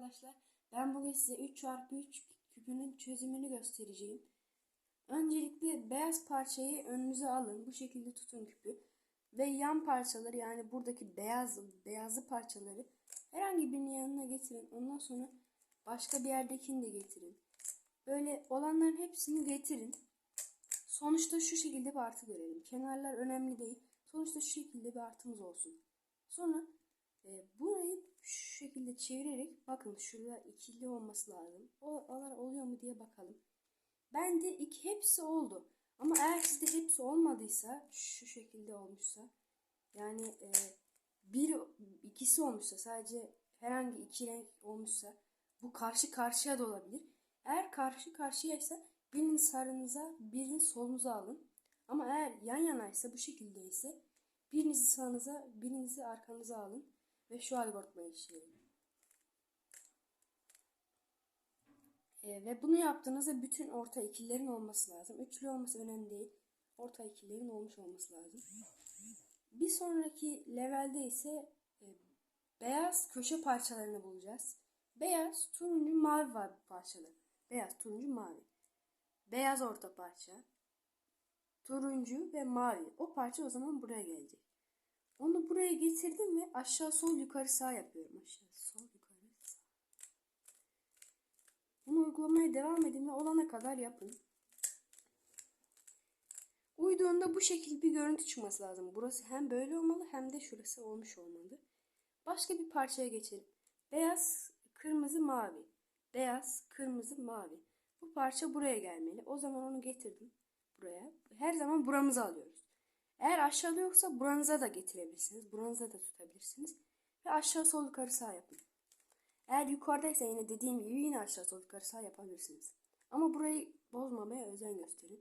arkadaşlar. Ben bugün size 3 çarpı 3 küpünün çözümünü göstereceğim. Öncelikle beyaz parçayı önünüze alın. Bu şekilde tutun küpü. Ve yan parçaları yani buradaki beyaz beyazlı parçaları herhangi birinin yanına getirin. Ondan sonra başka bir yerdekini de getirin. Böyle olanların hepsini getirin. Sonuçta şu şekilde bir artı görelim. Kenarlar önemli değil. Sonuçta şu şekilde bir artımız olsun. Sonra e, şu şekilde çevirerek bakın şurada ikili olması lazım. O oralar oluyor mu diye bakalım. Bende iki hepsi oldu. Ama eğer sizde hepsi olmadıysa şu şekilde olmuşsa yani e, bir ikisi olmuşsa sadece herhangi iki renk olmuşsa bu karşı karşıya da olabilir. Eğer karşı karşıyaysa birinin sarınıza birinin solunuza alın. Ama eğer yan yanaysa bu şekilde ise birinizi sağınıza birinizi arkanıza alın ve şu algoritmayı işleyin. E, ve bunu yaptığınızda bütün orta ikililerin olması lazım. Üçlü olması önemli değil. Orta ikililerin olmuş olması lazım. Bir sonraki levelde ise e, beyaz köşe parçalarını bulacağız. Beyaz, turuncu, mavi var bu parçada. Beyaz, turuncu, mavi. Beyaz orta parça. Turuncu ve mavi. O parça o zaman buraya gelecek. Onu buraya getirdim ve aşağı sol yukarı sağ yapıyorum. Aşağı sol yukarı. Bunu uygulamaya devam edin ve olana kadar yapın. Uyduğunda bu şekilde bir görüntü çıkması lazım. Burası hem böyle olmalı hem de şurası olmuş olmalı. Başka bir parçaya geçelim. Beyaz, kırmızı, mavi. Beyaz, kırmızı, mavi. Bu parça buraya gelmeli. O zaman onu getirdim buraya. Her zaman buramızı alıyoruz. Eğer aşağıda yoksa buranıza da getirebilirsiniz. Buranıza da tutabilirsiniz. Ve aşağı sol yukarı sağ yapın. Eğer yukarıdaysa yine dediğim gibi yine aşağı sol yukarı sağ yapabilirsiniz. Ama burayı bozmamaya özen gösterin.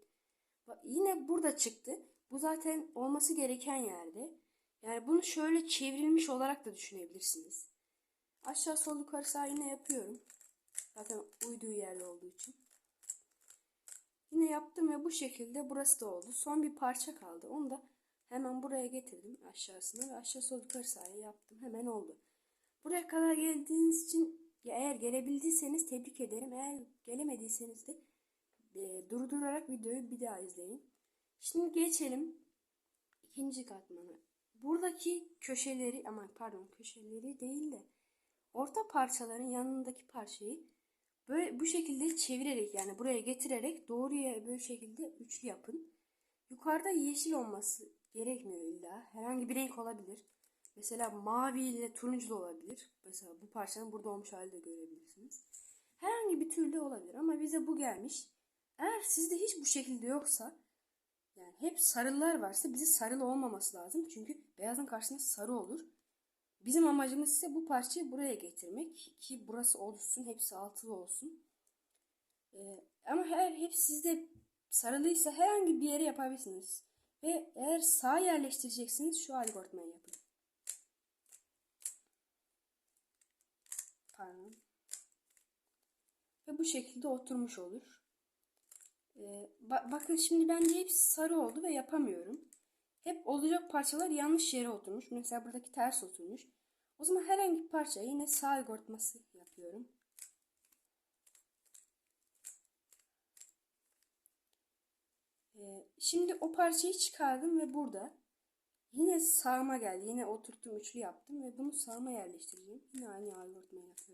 Bak, yine burada çıktı. Bu zaten olması gereken yerde. Yani bunu şöyle çevrilmiş olarak da düşünebilirsiniz. Aşağı sol yukarı sağ yine yapıyorum. Zaten uyduğu yerde olduğu için. Yine yaptım ve bu şekilde burası da oldu. Son bir parça kaldı. Onu da hemen buraya getirdim aşağısına ve aşağı sol yukarı sağa yaptım. Hemen oldu. Buraya kadar geldiğiniz için eğer gelebildiyseniz tebrik ederim. Eğer gelemediyseniz de e, durdurarak videoyu bir daha izleyin. Şimdi geçelim ikinci katmana. Buradaki köşeleri aman pardon köşeleri değil de orta parçaların yanındaki parçayı Böyle bu şekilde çevirerek yani buraya getirerek doğruya böyle şekilde üçlü yapın. Yukarıda yeşil olması gerekmiyor illa. Herhangi bir renk olabilir. Mesela mavi ile turuncu da olabilir. Mesela bu parçanın burada olmuş hali de görebilirsiniz. Herhangi bir türlü olabilir ama bize bu gelmiş. Eğer sizde hiç bu şekilde yoksa yani hep sarılar varsa bize sarılı olmaması lazım. Çünkü beyazın karşısında sarı olur. Bizim amacımız ise bu parçayı buraya getirmek ki burası oluşsun, hepsi altılı olsun. Ee, ama eğer hep sizde sarılıysa herhangi bir yere yapabilirsiniz. Ve eğer sağ yerleştireceksiniz şu algoritmayı yapın. Pardon. Ve bu şekilde oturmuş olur. Ee, ba bakın şimdi bence hepsi sarı oldu ve yapamıyorum. Hep olacak parçalar yanlış yere oturmuş. Mesela buradaki ters oturmuş. O zaman herhangi bir parça yine sağ algoritması yapıyorum. Ee, şimdi o parçayı çıkardım ve burada yine sağıma geldi. Yine oturttum üçlü yaptım ve bunu sağıma yerleştireceğim. Yine aynı algoritmayı yapıyorum.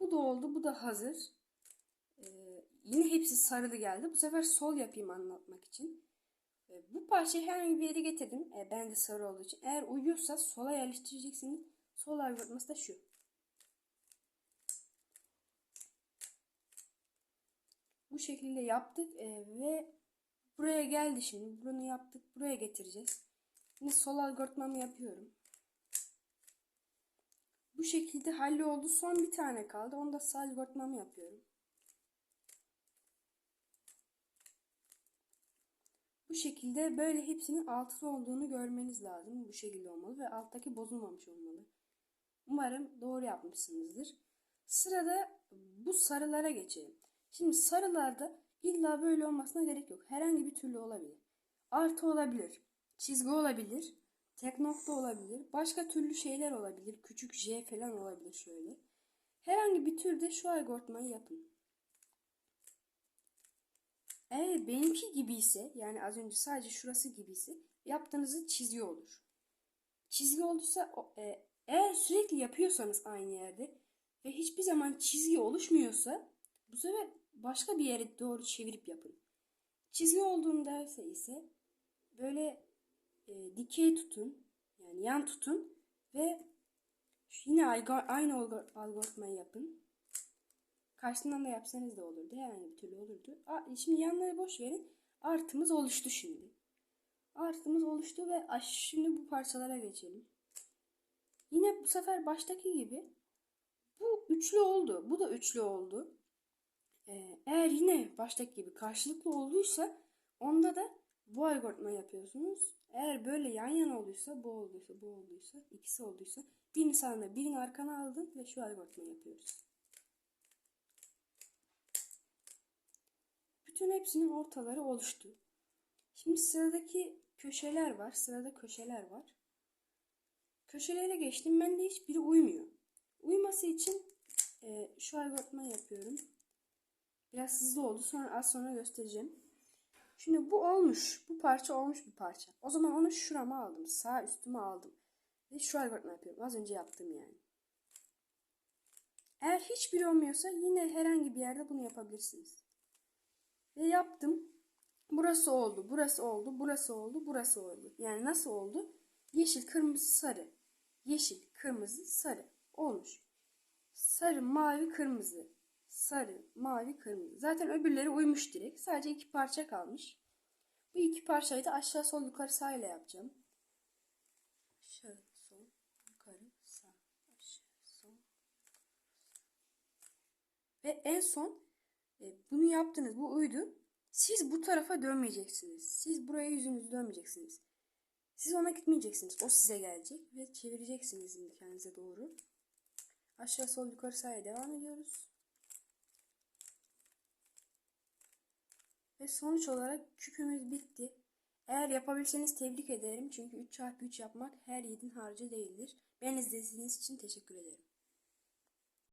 Bu da oldu. Bu da hazır. Ee, yine hepsi sarılı geldi. Bu sefer sol yapayım anlatmak için. E, bu parçayı herhangi bir yere getirdim. E, ben de sarı olduğu için. Eğer uyuyorsa sola yerleştireceksiniz. Sol algoritması da şu. Bu şekilde yaptık e, ve buraya geldi şimdi. Bunu yaptık. Buraya getireceğiz. Şimdi sol algoritmamı yapıyorum. Bu şekilde halloldu. Son bir tane kaldı. Onu da sağ algoritmamı yapıyorum. Bu şekilde böyle hepsinin altılı olduğunu görmeniz lazım. Bu şekilde olmalı ve alttaki bozulmamış olmalı. Umarım doğru yapmışsınızdır. Sırada bu sarılara geçelim. Şimdi sarılarda illa böyle olmasına gerek yok. Herhangi bir türlü olabilir. Artı olabilir. Çizgi olabilir. Tek nokta olabilir. Başka türlü şeyler olabilir. Küçük J falan olabilir şöyle. Herhangi bir türde şu algoritmayı yapın. Eğer benimki gibi ise yani az önce sadece şurası gibi ise yaptığınızı çizgi olur. Çizgi olduysa e, eğer sürekli yapıyorsanız aynı yerde ve hiçbir zaman çizgi oluşmuyorsa bu sefer başka bir yere doğru çevirip yapın. Çizgi olduğunda ise böyle e, dikey tutun yani yan tutun ve yine aynı algo- algoritmayı yapın. Karşısından da yapsanız da olurdu. Herhangi bir türlü olurdu. Şimdi yanları boş verin. Artımız oluştu şimdi. Artımız oluştu ve şimdi bu parçalara geçelim. Yine bu sefer baştaki gibi bu üçlü oldu. Bu da üçlü oldu. Ee, eğer yine baştaki gibi karşılıklı olduysa onda da bu algoritma yapıyorsunuz. Eğer böyle yan yana olduysa, bu olduysa, bu olduysa, ikisi olduysa birini sağına birini arkana aldın ve şu algoritma yapıyoruz. Bütün hepsinin ortaları oluştu. Şimdi sıradaki köşeler var. Sırada köşeler var. Köşelere geçtim. Bende hiçbiri uymuyor. Uyması için e, şu algoritma yapıyorum. Biraz hızlı oldu. Sonra az sonra göstereceğim. Şimdi bu olmuş. Bu parça olmuş bir parça. O zaman onu şurama aldım. Sağ üstüme aldım. Ve şu algoritma yapıyorum. Az önce yaptım yani. Eğer hiçbiri olmuyorsa yine herhangi bir yerde bunu yapabilirsiniz. Ve yaptım. Burası oldu, burası oldu, burası oldu, burası oldu. Yani nasıl oldu? Yeşil, kırmızı, sarı. Yeşil, kırmızı, sarı. Olmuş. Sarı, mavi, kırmızı. Sarı, mavi, kırmızı. Zaten öbürleri uymuş direkt. Sadece iki parça kalmış. Bu iki parçayı da aşağı sol yukarı sağ ile yapacağım. Aşağı sol yukarı sağ. Aşağı sol. Ve en son e, bunu yaptınız. Bu uydu. Siz bu tarafa dönmeyeceksiniz. Siz buraya yüzünüzü dönmeyeceksiniz. Siz ona gitmeyeceksiniz. O size gelecek ve çevireceksiniz kendinize doğru. Aşağı sol yukarı sağa devam ediyoruz. Ve sonuç olarak küpümüz bitti. Eğer yapabilseniz tebrik ederim. Çünkü 3 çarpı 3 yapmak her yiğidin harcı değildir. Ben izlediğiniz için teşekkür ederim.